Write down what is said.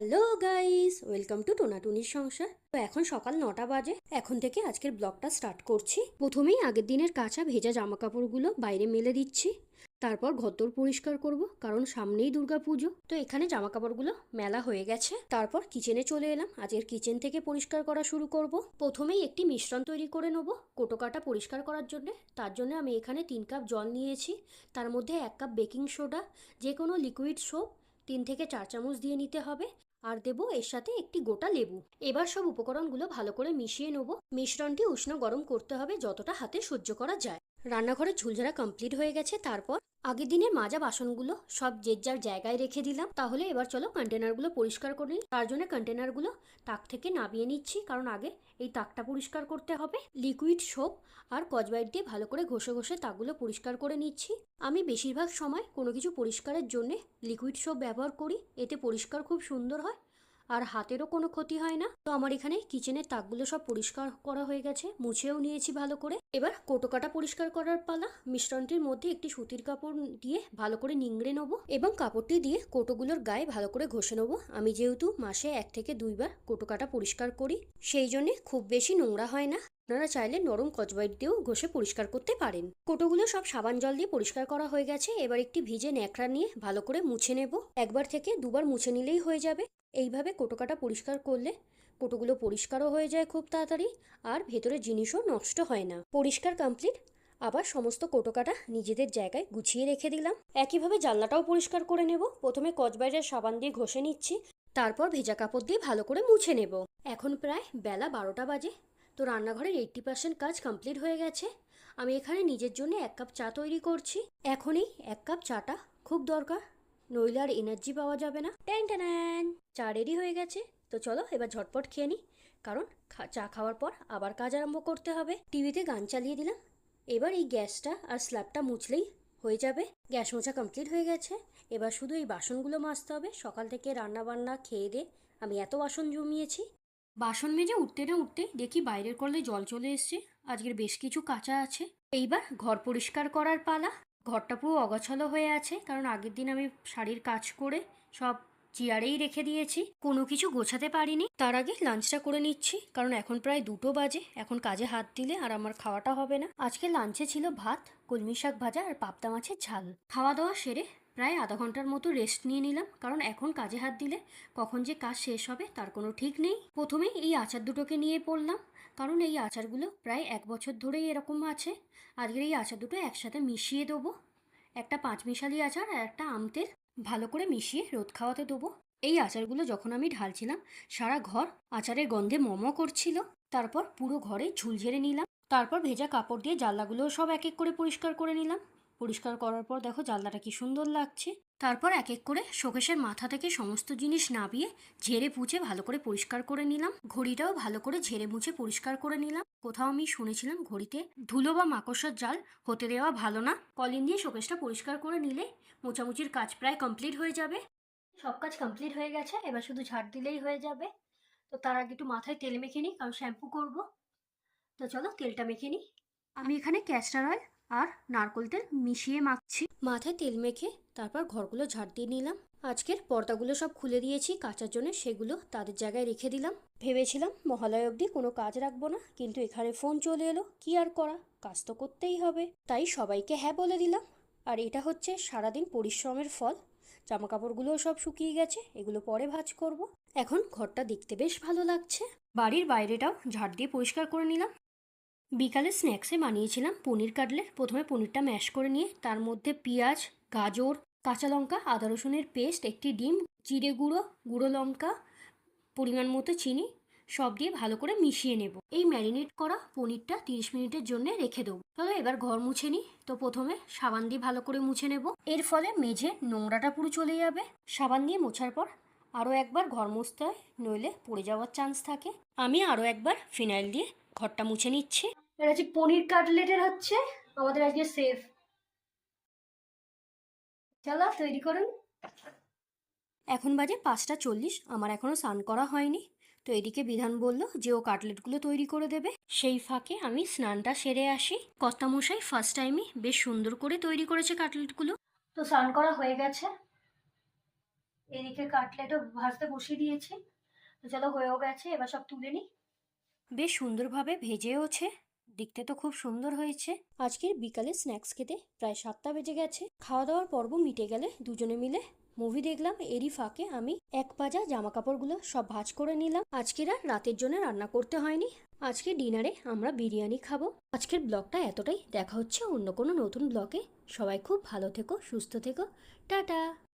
Hello guys, welcome to টোনাটুনির সংসার। তো এখন সকাল নটা বাজে, এখন থেকে আজকের ব্লগটা স্টার্ট করছি। প্রথমেই আগের দিনের কাঁচা ভেজা জামা কাপড়গুলো বাইরে মেলে দিচ্ছি। তারপর ঘরদোর পরিষ্কার করব, কারণ সামনেই দুর্গা পুজো তো এখানে জামা কাপড়গুলো মেলা হয়ে গেছে। তারপর কিচেনে চলে এলাম। আজকের কিচেন থেকে পরিষ্কার করা শুরু করব। প্রথমেই একটি মিশ্রণ তৈরি করে নেব, কোটো কাটা পরিষ্কার করার জন্য। তার জন্য আমি এখানে তিন কাপ জল নিয়েছি। তার মধ্যে এক কাপ বেকিং সোডা যে কোনো লিকুইড সোপ তিন থেকে চার চামচ দিয়ে নিতে হবে। আর দেব এর সাথে একটি গোটা লেবু। এবার সব উপকরণগুলো ভালো করে মিশিয়ে নেব। মিশ্রণটি উষ্ণ গরম করতে হবে যতটা হাতে সহ্য করা যায়। রান্নাঘরের ঝুলঝাড়া কমপ্লিট হয়ে গেছে, তারপর আগের দিনের মাজা বাসনগুলো সব যে যার জায়গায় রেখে দিলাম। তাহলে এবার চলো কন্টেনারগুলো পরিষ্কার করে নিই। তার জন্য কন্টেনারগুলো তাক থেকে নামিয়ে নিচ্ছি, কারণ আগে এই তাকটা পরিষ্কার করতে হবে। লিকুইড সোপ আর কচবাইট দিয়ে ভালো করে ঘষে ঘষে তাকগুলো পরিষ্কার করে নিচ্ছি। আমি বেশিরভাগ সময় কোনো কিছু পরিষ্কারের জন্যে লিকুইড সোপ ব্যবহার করি। এতে পরিষ্কার খুব সুন্দর হয়। আর হাতেরও কোনো ক্ষতি হয় না। তো আমার এখানে কিচেনের তাকগুলো সব পরিষ্কার করা হয়ে গেছে, মুছেও নিয়েছি ভালো করে। এবার কোটোকাটা পরিষ্কার করার পালা, মিশ্রণটির মধ্যে একটি সুতির কাপড় দিয়ে ভালো করে নিংড়ে নেব এবং কাপড়টি দিয়ে কোটোগুলোর গায়ে ভালো করে ঘষে নেব। আমি যেহেতু মাসে এক থেকে দুইবার কোটোকাটা পরিষ্কার করি, সেই জন্যে খুব বেশি নোংরা হয় না। আপনারা চাইলে নরম কচবাইট দিয়েও ঘষে পরিষ্কার করতে পারেন। কোটোগুলো সব সাবান জল দিয়ে পরিষ্কার করা হয়ে গেছে। এবার একটি ভিজে ন্যাকড়া নিয়ে ভালো করে মুছে নেব। একবার থেকে দুবার মুছে নিলেই হয়ে যাবে। এইভাবে কোটোকাটা পরিষ্কার করলে কোটোগুলো পরিষ্কারও হয়ে যায় খুব তাড়াতাড়ি আর ভেতরের জিনিসও নষ্ট হয় না। পরিষ্কার কমপ্লিট আবার সমস্ত কোটোকাটা নিজেদের জায়গায় গুছিয়ে রেখে দিলাম। একইভাবে জানলাটাও পরিষ্কার করে নেব। প্রথমে কচবাইরের সাবান দিয়ে ঘষে নিচ্ছি, তারপর ভেজা কাপড় দিয়ে ভালো করে মুছে নেব। এখন প্রায় বেলা বারোটা বাজে। তো রান্নাঘরের এইট্টি পার্সেন্ট কাজ কমপ্লিট হয়ে গেছে। আমি এখানে নিজের জন্য এক কাপ চা তৈরি করছি। এখনই এক কাপ চাটা খুব দরকার। নইলে আর এনার্জি পাওয়া যাবে না। ট্যান ট্যান চা রেডি হয়ে গেছে। তো চলো এবার ঝটপট খেয়ে নিই। কারণ চা খাওয়ার পর আবার কাজ আরম্ভ করতে হবে। টিভিতে গান চালিয়ে দিলাম। এবার এই গ্যাসটা আর স্ল্যাবটা মুছলেই হয়ে যাবে। গ্যাস মোছা কমপ্লিট হয়ে গেছে। এবার শুধু এই বাসনগুলো মাজতে হবে। সকাল থেকে রান্না বান্না খেয়ে দে। আমি এত বাসন জমিয়েছি। বাসন মেজে উঠতে না উঠতে দেখি বাইরের কলে জল চলে এসছে। আজকের বেশ কিছু কাঁচা আছে। এইবার ঘর পরিষ্কার করার পালা। ঘরটা পুরো অগছালো হয়ে আছে, কারণ আগের দিন আমি শাড়ির কাজ করে সব চেয়ারেই রেখে দিয়েছি। কোনো কিছু গোছাতে পারিনি। তার আগে লাঞ্চটা করে নিচ্ছি, কারণ এখন প্রায় দুটো বাজে। এখন কাজে হাত দিলে আর আমার খাওয়াটা হবে না। আজকে লাঞ্চে ছিল ভাত কলমি শাক ভাজা আর পাবদা মাছের ঝাল। খাওয়া দাওয়া সেরে প্রায় আধা ঘণ্টার মতো রেস্ট নিয়ে নিলাম। কারণ এখন কাজে হাত দিলে কখন যে কাজ শেষ হবে তার কোনো ঠিক নেই। প্রথমেই এই আচার দুটোকে নিয়ে পড়লাম। কারণ এই আচারগুলো প্রায় এক বছর ধরেই এরকম আছে। আজকের এই আচার দুটো একসাথে মিশিয়ে দেবো। একটা পাঁচমিশালি আচার আর একটা আমতের ভালো করে মিশিয়ে রোদ খাওয়াতে দেবো। এই আচারগুলো যখন আমি ঢালছিলাম, সারা ঘর আচারের গন্ধে মম করছিল। তারপর পুরো ঘরে ঝুল ঝেড়ে নিলাম। তারপর ভেজা কাপড় দিয়ে জানলাগুলো সব এক এক করে পরিষ্কার করে নিলাম। পরিষ্কার করার পর দেখো জানলাটা কি সুন্দর লাগছে। তারপর এক এক করে শোকেশের মাথা থেকে সমস্ত জিনিস নাবিয়ে ঝেড়ে পুছে ভালো করে পরিষ্কার করে নিলাম। ঘড়িটাও ভালো করে ঝেড়ে মুছে পরিষ্কার করে নিলাম। কোথাও আমি শুনেছিলাম ঘড়িতে ধুলো বা মাকড়সার জাল হতে দেওয়া ভালো না। কলিন দিয়ে শোকেশটা পরিষ্কার করে নিলে মোচামুচির কাজ প্রায় কমপ্লিট হয়ে যাবে। সব কাজ কমপ্লিট হয়ে গেছে, এবার শুধু ঝাড় দিলেই হয়ে যাবে। তো তার আগে একটু মাথায় তেল মেখে নিই, কারণ শ্যাম্পু করব। তো চলো তেলটা মেখে নিই। আমি এখানে ক্যাস্টার অয়েল আর নারকোল তেল মিশিয়ে মাখছি। মাথায় তেল মেখে তারপর ঘরগুলো ঝাড় দিয়ে নিলাম। আজকের পর্দাগুলো সব খুলে দিয়েছি, কাচার জন্য সেগুলো তাদের জায়গায় রেখে দিলাম। ভেবেছিলাম মহালয় অবধি কোনো কাজ রাখব না, কিন্তু এখানে ফোন চলে এলো, কি আর করা? কাজ তো করতেই হবে। তাই সবাইকে হ্যাঁ বলে দিলাম। আর এটা হচ্ছে সারাদিন পরিশ্রমের ফল। জামা কাপড়গুলোও সব শুকিয়ে গেছে, এগুলো পরে ভাঁজ করব। এখন ঘরটা দেখতে বেশ ভালো লাগছে। বাড়ির বাইরেটাও ঝাড় দিয়ে পরিষ্কার করে নিলাম। বিকালে স্ন্যাক্সে বানিয়েছিলাম পনির কাটলেট প্রথমে পনিরটা ম্যাশ করে নিয়ে তার মধ্যে পেঁয়াজ, গাজর, কাঁচা লঙ্কা, আদা রসুনের পেস্ট একটি ডিম, জিরে গুঁড়ো গুঁড়ো লঙ্কা, পরিমাণ মতো চিনি, সব দিয়ে ভালো করে মিশিয়ে নেব। এই ম্যারিনেট করা পনিরটা তিরিশ মিনিটের জন্য রেখে দেবো। চলো এবার ঘর মুছে নিই। তো প্রথমে সাবান দিয়ে ভালো করে মুছে নেব। এর ফলে মেঝে নোংরাটা পুরো চলে যাবে। সাবান দিয়ে মোছার পর আরও একবার ঘর মুছতে হয়, নইলে পড়ে যাওয়ার চান্স থাকে। আমি আরও একবার ফিনাইল দিয়ে ঘরটা মুছে নিচ্ছি। এটা হচ্ছে পনির কাটলেটের হচ্ছে, আমাদের আজকে সেফ চলো তৈরি করুন। এখন বাজে পাঁচটা চল্লিশ, আমার এখনও স্নান করা হয়নি। তো এদিকে বিধান বলল যে ও কাটলেটগুলো তৈরি করে দেবে। সেই ফাঁকে আমি স্নানটা সেরে আসি। কর্তামশাই ফার্স্ট টাইমই বেশ সুন্দর করে তৈরি করেছে কাটলেটগুলো। তো স্নান করা হয়ে গেছে। এদিকে কাটলেটও ভাজতে বসিয়ে দিয়েছি। তো চলো হয়েও গেছে, এবার সব তুলে নিই। বেশ সুন্দরভাবে ভেজেওছে। দেখতে তো খুব সুন্দর হয়েছে। আজকের বিকালে স্ন্যাক্স খেতে প্রায় সাতটা বেজে গেছে। খাওয়া দাওয়ার পর্ব মিটে গেলে দুজনে মিলে মুভি দেখলাম। এরই ফাঁকে আমি এক পাজা জামা কাপড়গুলো সব ভাজ করে নিলাম। আজকের আর রাতের জন্য রান্না করতে হয়নি। আজকে ডিনারে আমরা বিরিয়ানি খাব। আজকের ব্লগটা এতটাই। দেখা হচ্ছে অন্য কোনো নতুন ব্লগে। সবাই খুব ভালো থেকো, সুস্থ থেকো। টাটা!